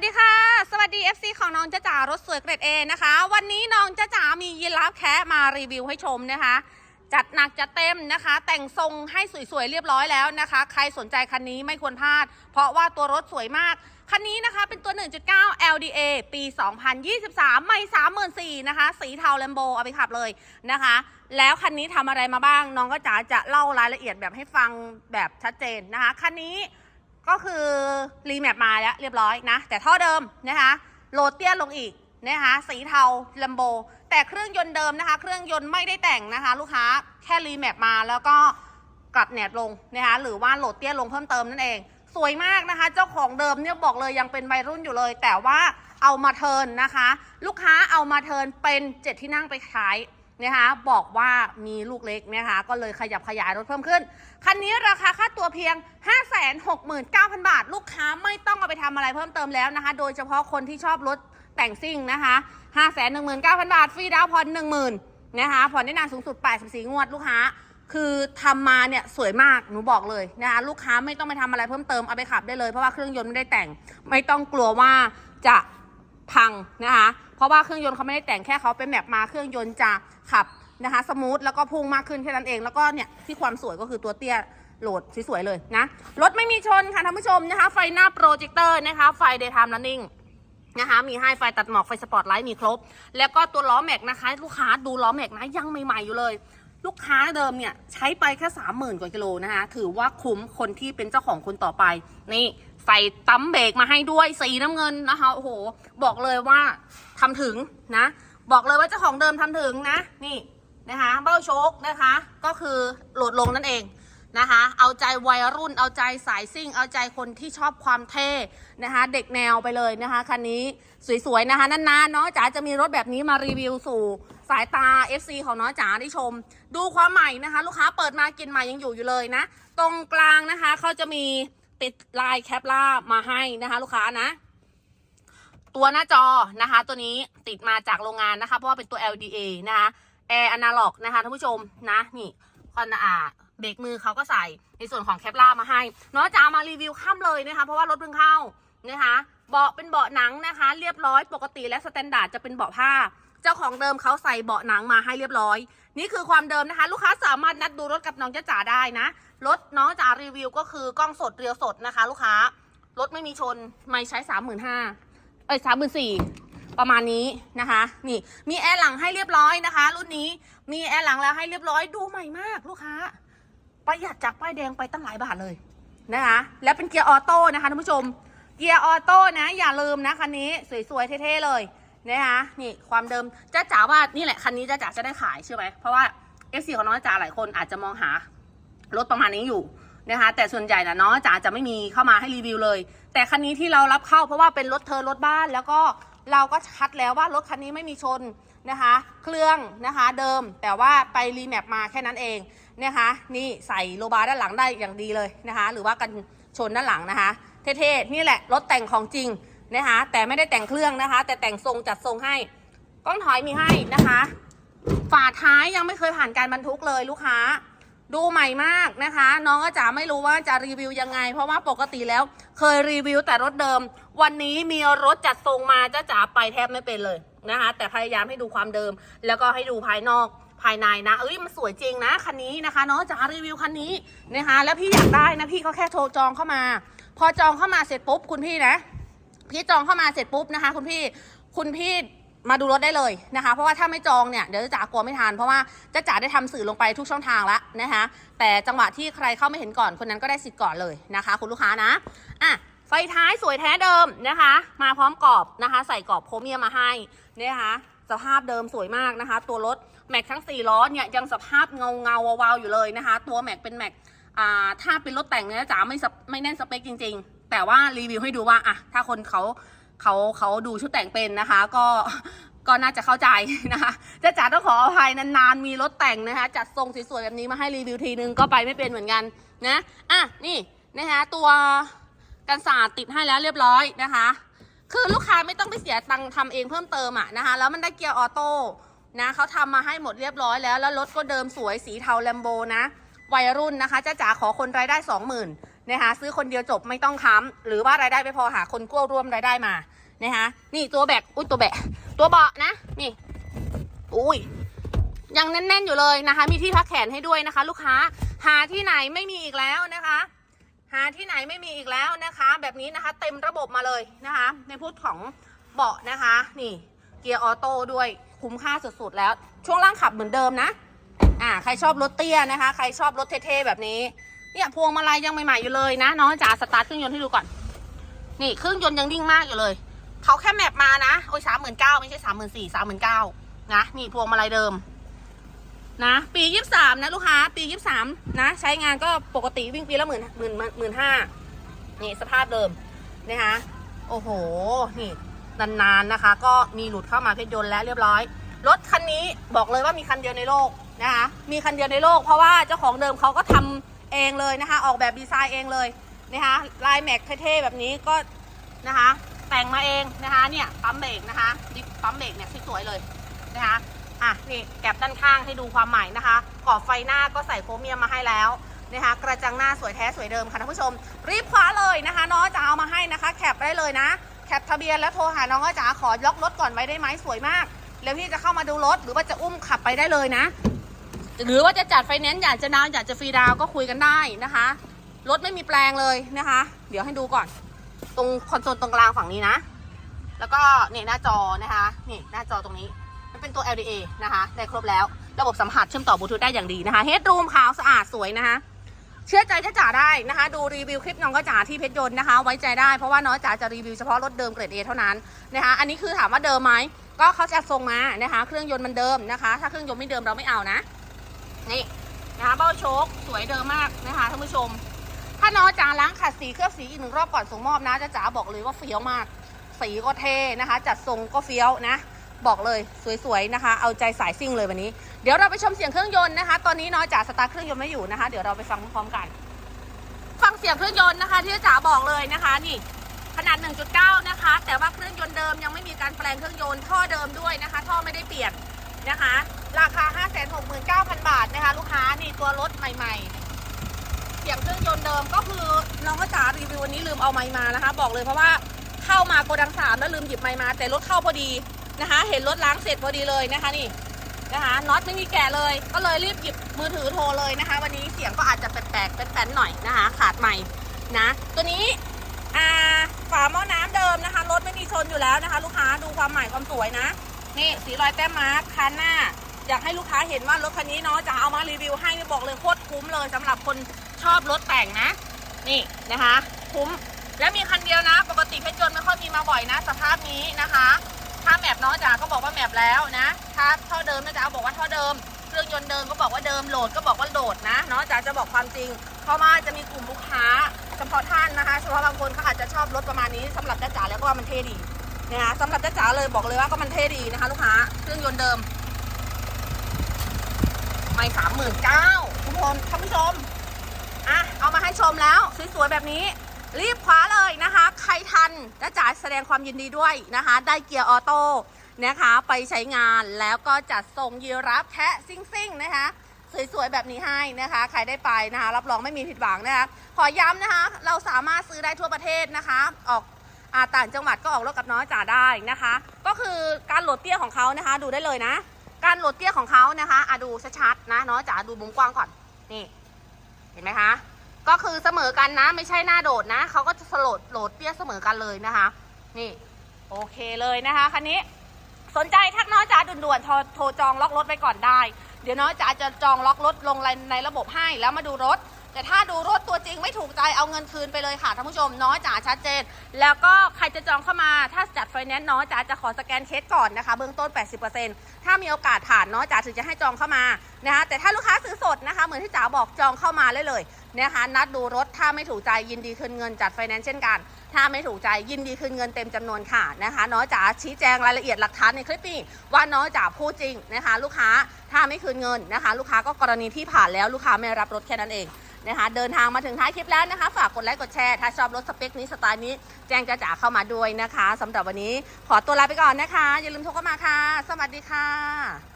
สดีค่ะ สวัสดี FC ของน้องจ้าจ๋ารถสวยเกรดเอนะคะ วันนี้น้องจ้าจ๋ามียีราฟแคะมารีวิวให้ชมนะคะ จัดหนักจัดเต็มนะคะ แต่งทรงให้สวยๆเรียบร้อยแล้วนะคะ ใครสนใจคันนี้ไม่ควรพลาด เพราะว่าตัวรถสวยมาก คันนี้นะคะเป็นตัว 1.9 LDA ปี 2023 ไม่ 34,000นะคะ สีเทาแลมโบเอาไปขับเลยนะคะ แล้วคันนี้ทำอะไรมาบ้าง น้องก็จ๋าจะเล่ารายละเอียดแบบให้ฟังแบบชัดเจนนะคะ คันนี้ ก็คือรีแมปมาแล้วเรียบร้อยนะ แต่ท่อเดิมนะคะโหลดเตี้ยลงอีกนะคะสีเทาลัมโบ แต่เครื่องยนต์เดิมนะคะ เครื่องยนต์ไม่ได้แต่งนะคะ ลูกค้าแค่รีแมปมาแล้วก็กลับแหนบลงนะคะหรือว่าโหลดเตี้ยลงเพิ่มเติมนั่นเอง สวยมากนะคะ เจ้าของเดิมเนี่ยบอกเลยยังเป็นวัยรุ่นอยู่เลย แต่ว่าเอามาเทินนะคะ ลูกค้าเอามาเทินเป็นเจ็ดที่นั่งไปขาย นะคะบอกว่ามีลูกเล็กนะคะก็เลยขยับขยายรถเพิ่มขึ้น คันนี้ราคาค่าตัวเพียง 569,000 บาท ลูกค้าไม่ต้องเอาไปทำอะไรเพิ่มเติมแล้วนะคะ โดยเฉพาะคนที่ชอบรถแต่งซิ่งนะคะ519,000 บาท ฟรีดาวน์ผ่อน10,000นะคะผ่อนได้นานสูงสุด 84 งวดลูกค้า คือทำมาเนี่ยสวยมากหนูบอกเลยนะคะลูกค้าไม่ต้องไปทำอะไรเพิ่มเติมเอาไปขับได้เลยเพราะว่าเครื่องยนต์ไม่ได้แต่ง ไม่ต้องกลัวว่าจะ พังนะคะ เพราะว่าเครื่องยนต์เขาไม่ได้แต่งแค่เขาเป็นแบบมาเครื่องยนต์จะขับนะคะสมูทแล้วก็พุ่งมากขึ้นแค่นั้นเอง แล้วก็เนี่ยที่ความสวยก็คือตัวเตี้ยโหลดสวยๆเลยนะ รถไม่มีชนค่ะท่านผู้ชมนะคะ ไฟหน้าโปรเจคเตอร์นะคะ ไฟ daytime running นะคะมีให้ไฟตัดหมอกไฟสปอร์ตไลท์มีครบ แล้วก็ตัวล้อแม็กนะคะ ลูกค้าดูล้อแม็กนะยังใหม่ ๆ อยู่เลย ลูกค้าเดิมเนี่ย ใช้ไปแค่สามหมื่นกว่ากิโลนะคะ ถือว่าคุ้มคนที่เป็นเจ้าของคนต่อไป นี่ ใส่ตั้มเบรกมาให้ด้วยสีน้ำเงินนะคะโอ้โห บอกเลยว่าทำถึงนะ บอกเลยว่าเจ้าของเดิมทำถึงนะ นี่นะคะเบ้าโชคนะคะ ก็คือโหลดลงนั่นเองนะคะ เอาใจวัยรุ่น เอาใจสายซิ่ง เอาใจคนที่ชอบความเท่นะคะ เด็กแนวไปเลยนะคะคันนี้สวยๆนะคะนานๆเนาะจ๋าจะมีรถแบบนี้มารีวิวสู่สายตา FC ของน้องจ๋าได้ชม ดูความใหม่นะคะ ลูกค้าเปิดมากินใหม่ยังอยู่อยู่เลยนะ ตรงกลางนะคะเขาจะมี ติดลายแคปล่ามาให้นะคะ ลูกค้านะ ตัวหน้าจอนะคะ ตัวนี้ติดมาจากโรงงานนะคะ เพราะว่าเป็นตัว LDA นะคะแอร์อนาล็อกนะคะท่านผู้ชมนะนี่คอนอาเบรกมือเขาก็ใส่ในส่วนของแคปล่ามาให้เนาะจะเอามารีวิวข้ามเลยนะคะ เพราะว่ารถเพิ่งเข้านะคะเบาะเป็นเบาะหนังนะคะ เรียบร้อยปกติและสแตนดาร์ดจะเป็นเบาะผ้า เจ้าของเดิมเขาใส่เบาะหนังมาให้เรียบร้อย นี่คือความเดิมนะคะ ลูกค้าสามารถนัดดูรถกับน้องจ้าจ๋าได้นะ รถน้องจ๋ารีวิวก็คือกล้องสดเรียวสดนะคะ ลูกค้ารถไม่มีชนไม่ใช้สามหมื่นห้าเอ้ยสามหมื่นสี่ประมาณนี้นะคะ นี่มีแอร์หลังให้เรียบร้อยนะคะ รุ่นนี้มีแอร์หลังแล้วให้เรียบร้อยดูใหม่มากลูกค้าประหยัดจากป้ายแดงไปตั้งหลายบาทเลยนะคะ แล้วเป็นเกียร์ออโต้นะคะท่านผู้ชม เกียร์ออโต้นะ อย่าลืมนะคันนี้สวยๆเท่ๆเลย นะคะนี่ความเดิมจ้าจ๋าว่านี่แหละคันนี้จ้าจ๋าจะได้ขายใช่ไหมเพราะว่าเอฟซีของน้องจ๋าหลายคนอาจจะมองหารถประมาณนี้อยู่นะคะแต่ส่วนใหญ่นะเนาะจ๋าจะไม่มีเข้ามาให้รีวิวเลย แต่คันนี้ที่เรารับเข้าเพราะว่าเป็นรถเธอรถบ้าน แล้วก็เราก็ชัดแล้วว่ารถคันนี้ไม่มีชนนะคะ เครื่องนะคะเดิมแต่ว่าไปรีแมปมาแค่นั้นเองนะคะนี่ใส่โลบาร์ด้านหลังได้อย่างดีเลยนะคะ หรือว่ากันชนด้านหลังนะคะ เท่ๆนี่แหละรถแต่งของจริง นะคะ แต่ไม่ได้แต่งเครื่องนะคะ แต่แต่งทรงจัดทรงให้กล้องถอยมีให้นะคะ ฝาท้ายยังไม่เคยผ่านการบรรทุกเลยลูกค้า ดูใหม่มากนะคะ น้องก็จะไม่รู้ว่าจะรีวิวยังไง เพราะว่าปกติแล้วเคยรีวิวแต่รถเดิม วันนี้มีรถจัดทรงมาจะจ๋าไปแทบไม่เป็นเลยนะคะ แต่พยายามให้ดูความเดิม แล้วก็ให้ดูภายนอกภายในนะ เอ้ย มันสวยจริงนะ คันนี้นะคะน้องจ๋ารีวิวคันนี้นะคะ แล้วพี่อยากได้นะ พี่ก็แค่โทรจองเข้ามา พอจองเข้ามาเสร็จปุ๊บคุณพี่นะ พี่จองเข้ามาเสร็จปุ๊บนะคะ คุณพี่คุณพี่มาดูรถได้เลยนะคะ เพราะว่าถ้าไม่จองเนี่ยเดี๋ยวจะจ๋ากลัวไม่ทันเพราะว่าจะจ๋าได้ทำสื่อลงไปทุกช่องทางแล้วนะคะแต่จังหวะที่ใครเข้าไม่เห็นก่อนคนนั้นก็ได้สิทธิ์ก่อนเลยนะคะ คุณลูกค้านะอะไฟท้ายสวยแท้เดิมนะคะ มาพร้อมกรอบนะคะ ใส่กรอบโครเมียมมาให้นะคะสภาพเดิมสวยมากนะคะ ตัวรถแม็กทั้ง4ล้อเนี่ยยังสภาพเงาเงาวาวอยู่เลยนะคะ ตัวแม็กเป็นแม็กอ่าถ้าเป็นรถแต่งเนี่ยจ๋าไม่สไม่แน่นสเปคจริง ๆ แต่ว่ารีวิวให้ดูว่าอะถ้าคนเขาเขาเขาดูชุดแต่งเป็นนะคะ ก็ก็น่าจะเข้าใจนะคะจะจ๋าต้องขออภัยนานๆมีรถแต่งนะคะ จัดทรงสวยๆแบบนี้มาให้รีวิวทีนึงก็ไปไม่เป็นเหมือนกันนะอะนี่นะคะตัวกันศาสตร์ติดให้แล้วเรียบร้อยนะคะ คือลูกค้าไม่ต้องไปเสียตังค์ทำเองเพิ่มเติมอะนะคะแล้วมันได้เกียร์ออโต้นะเขาทำมาให้หมดเรียบร้อยแล้ว แล้วรถก็เดิมสวยสีเทาแลมโบนะ วัยรุ่นนะคะจ้าจ๋าขอคนรายได้สองหมื่น นะคะซื้อคนเดียวจบไม่ต้องค้ำหรือว่ารายได้ไม่พอหาคนกู้ร่วมรายได้มานะคะนี่ตัวแบกอุ้ยตัวแบกตัวเบาะนะนี่อุ้ยยังแน่นๆอยู่เลยนะคะ มีที่พักแขนให้ด้วยนะคะ ลูกค้าหาที่ไหนไม่มีอีกแล้วนะคะ หาที่ไหนไม่มีอีกแล้วนะคะ แบบนี้นะคะ เต็มระบบมาเลยนะคะ ในพูดของเบาะนะคะ นี่เกียร์ออโต้ด้วยคุ้มค่าสุดๆแล้ว ช่วงล่างขับเหมือนเดิมนะอ่าใครชอบรถเตี้ยนะคะ ใครชอบรถเท่ๆแบบนี้ เนี่ยพวงมาลัยยังใหม่ๆอยู่เลยนะน้องจ๋าสตาร์ทเครื่องยนต์ให้ดูก่อน นี่เครื่องยนต์ยังนิ่งมากอยู่เลยเขาแค่แมปมานะโอ้ยสามหมื่นเก้าไม่ใช่สามหมื่นสี่สามหมื่นเก้านะนี่พวงมาลัยเดิม นะ ปียี่สามนะลูกค้า ปียี่สามนะ ใช้งานก็ปกติวิ่งปีละหมื่นหมื่นหมื่นห้านี่สภาพเดิมนะคะโอ้โห นี่นานๆนะคะ ก็มีหลุดเข้ามาเพชรยนต์แล้วเรียบร้อย รถคันนี้บอกเลยว่ามีคันเดียวในโลกนะคะมีคันเดียวในโลกเพราะว่าเจ้าของเดิมเขาก็ทำ เองเลยนะคะ ออกแบบดีไซน์เองเลยนะคะลายแม็กเท่ๆแบบนี้ก็นะคะ แต่งมาเองนะคะเนี่ยปั๊มเบรกนะคะดิปั๊มเบรกเนี่ยสวยๆเลยนะคะอะนี่แก็บด้านข้างให้ดูความใหม่นะคะกรอบไฟหน้าก็ใส่โครเมียมมาให้แล้วนะคะกระจังหน้าสวยแท้สวยเดิมค่ะท่านผู้ชม รีบคว้าเลยนะคะน้องจะเอามาให้นะคะ แคปได้เลยนะ แคปทะเบียนแล้วโทรหาน้องจ๋าขอล็อกรถก่อนไว้ได้ไหมสวยมาก แล้วพี่จะเข้ามาดูรถหรือว่าจะอุ้มขับไปได้เลยนะ หรือว่าจะจัดไฟแนนซ์อยากจะดาวอยากจะฟรีดาวก็คุยกันได้นะคะ รถไม่มีแปลงเลยนะคะ เดี๋ยวให้ดูก่อน ตรงคอนโซลตรงกลางฝั่งนี้นะ แล้วก็เนี่ยหน้าจอนะคะนี่หน้าจอตรงนี้ มันเป็นตัว LDA นะคะได้ครบแล้ว ระบบสัมผัสเชื่อมต่อบลูทูธได้อย่างดีนะคะเฮดรูมขาวสะอาดสวยนะคะเชื่อใจจ้าจ๋าได้นะคะ ดูรีวิวคลิปน้องก็จ๋าที่เพชรยนต์นะคะ ไว้ใจได้เพราะว่าน้องจ๋าจะรีวิวเฉพาะรถเดิมเกรด A เท่านั้นนะคะอันนี้คือถามว่าเดิมไหมก็เขาจะทรงมานะคะ เครื่องยนต์มันเดิมนะคะ ถ้าเครื่องยนต์ไม่เดิมเราไม่เอานะ นี่นะคะเบ้าโชคสวยเดิมมากนะคะท่านผู้ชม ถ้าน้องจ๋าล้างขัดสีเคลือบสีอีกหนึ่งรอบก่อนส่งมอบนะจ้าจ๋าบอกเลยว่าเฟี้ยวมาก สีก็เท่นะคะ จัดทรงก็เฟี้ยวนะ บอกเลยสวยๆนะคะ เอาใจสายซิ่งเลยวันนี้ เดี๋ยวเราไปชมเสียงเครื่องยนต์นะคะ ตอนนี้น้องจ๋าสตาร์เครื่องยนต์ไม่อยู่นะคะ เดี๋ยวเราไปฟังพร้อมกัน ฟังเสียงเครื่องยนต์นะคะ ที่จ๋าบอกเลยนะคะนี่ขนาด 1.9 นะคะ แต่ว่าเครื่องยนต์เดิมยังไม่มีการแปลงเครื่องยนต์ท่อเดิมด้วยนะคะ ท่อไม่ได้เปลี่ยน นะคะ ราคา 569,000 บาทนะคะ ลูกค้านี่ตัวรถใหม่ ๆ เสียงเครื่องยนต์เดิมก็คือน้องก็จ๋ารีวิววันนี้ลืมเอาไมค์มานะคะ บอกเลยเพราะว่าเข้ามาโกดังสามแล้วลืมหยิบไมค์มา แต่รถเข้าพอดีนะคะ เห็นรถล้างเสร็จพอดีเลยนะคะนี่นะคะน็อตไม่มีแกะเลย ก็เลยรีบหยิบมือถือโทรเลยนะคะ วันนี้เสียงก็อาจจะแปลกๆเป็นแป้นๆหน่อยนะคะ ขาดใหม่นะ ตัวนี้ฝาหม้อน้ำเดิมนะคะรถไม่มีชนอยู่แล้วนะคะ ลูกค้าดูความใหม่ความสวยนะ นี่สีรอยแต้มมาร์คคันหน้า อยากให้ลูกค้าเห็นว่ารถคันนี้เนาะจะเอามารีวิวให้บอกเลยโคตรคุ้มเลยสำหรับคนชอบรถแต่งนะ นี่นะคะ คุ้มและมีคันเดียวนะ ปกติเพชรยนไม่ค่อยมีมาบ่อยนะ สภาพนี้นะคะ ถ้าแมปเนาะจ๋าก็บอกว่าแมปแล้วนะ ถ้าท่อเดิมนะจ๋าบอกว่าท่อเดิมเครื่องยนต์เดิมก็บอกว่าเดิมโหลดก็บอกว่าโหลดนะเนาะจ๋าจะบอกความจริง เพราะว่าจะมีกลุ่มลูกค้าเฉพาะท่านนะคะเฉพาะบางคนเขาอาจจะชอบรถประมาณนี้สำหรับจ๋าแล้วก็ว่ามันเท่ดี นะคะสำหรับจ้าจ๋าเลยบอกเลยว่าก็มันเท่ดีนะคะ ลูกค้าเครื่องยนต์เดิม ไม่สามหมื่นเก้าทุกคนท่านผู้ชมอะเอามาให้ชมแล้วสวยๆแบบนี้ รีบคว้าเลยนะคะ ใครทันจ้าจ๋าแสดงความยินดีด้วยนะคะ ได้เกียร์ออโต้นะคะไปใช้งานแล้วก็จัดส่งยีรับแคะซิ่งๆนะคะ สวยๆแบบนี้ให้นะคะ ใครได้ไปนะคะ รับรองไม่มีผิดหวังนะคะ ขอย้ำนะคะ เราสามารถซื้อได้ทั่วประเทศนะคะ ออก ต่างจังหวัดก็ออกรถกับน้อยจ่าได้นะคะ ก็คือการโหลดเตี้ยของเขานะคะ ดูได้เลยนะ การโหลดเตี้ยของเขานะคะอะดูชัดๆนะน้อยจ๋าดูมุมกว้างก่อนนี่ เห็นไหมคะ ก็คือเสมอกันนะ ไม่ใช่หน้าโดดนะเขาก็จะโหลดโหลดเตี้ยเสมอกันเลยนะคะ นี่โอเคเลยนะคะคันนี้สนใจทักน้อยจ๋าด่วนๆโทรโทรจองล็อกรถไปก่อนได้ เดี๋ยวน้อยจ๋าจะจองล็อกรถลงในระบบให้แล้วมาดูรถ แต่ถ้าดูรถตัวจริงไม่ถูกใจเอาเงินคืนไปเลยค่ะท่านผู้ชมน้อยจ๋าชัดเจน แล้วก็ใครจะจองเข้ามาถ้าจัดไฟแนนซ์น้อยจ๋าจะขอสแกนเคสก่อนนะคะ เบื้องต้น 80%ถ้ามีโอกาสผ่านน้อยจ๋าถึงจะให้จองเข้ามานะคะแต่ถ้าลูกค้าซื้อสดนะคะ เหมือนที่จ๋าบอกจองเข้ามาเลยเลยนะคะนัดดูรถถ้าไม่ถูกใจยินดีคืนเงินจัดไฟแนนซ์เช่นกัน ถ้าไม่ถูกใจยินดีคืนเงินเต็มจำนวนค่ะนะคะน้อยจ๋าชี้แจงรายละเอียดหลักฐานในคลิปนี้ว่าน้อยจ๋าพูดจริงนะคะ ลูกค้าถ้าไม่คืนเงินนะคะ ลูกค้าก็กรณีที่ผ่านแล้วลูกค้าไม่รับรถแค่นั้นเองนะคะเดินทางมาถึงท้ายคลิปแล้วนะคะ ฝากกดไลค์กดแชร์ ถ้าชอบรถสเปคนี้สไตล์นี้ แจ้งจ้าจ๋าเข้ามาด้วยนะคะสำหรับวันนี้ขอตัวลาไปก่อนนะคะ อย่าลืมโทรเข้ามาค่ะ สวัสดีค่ะ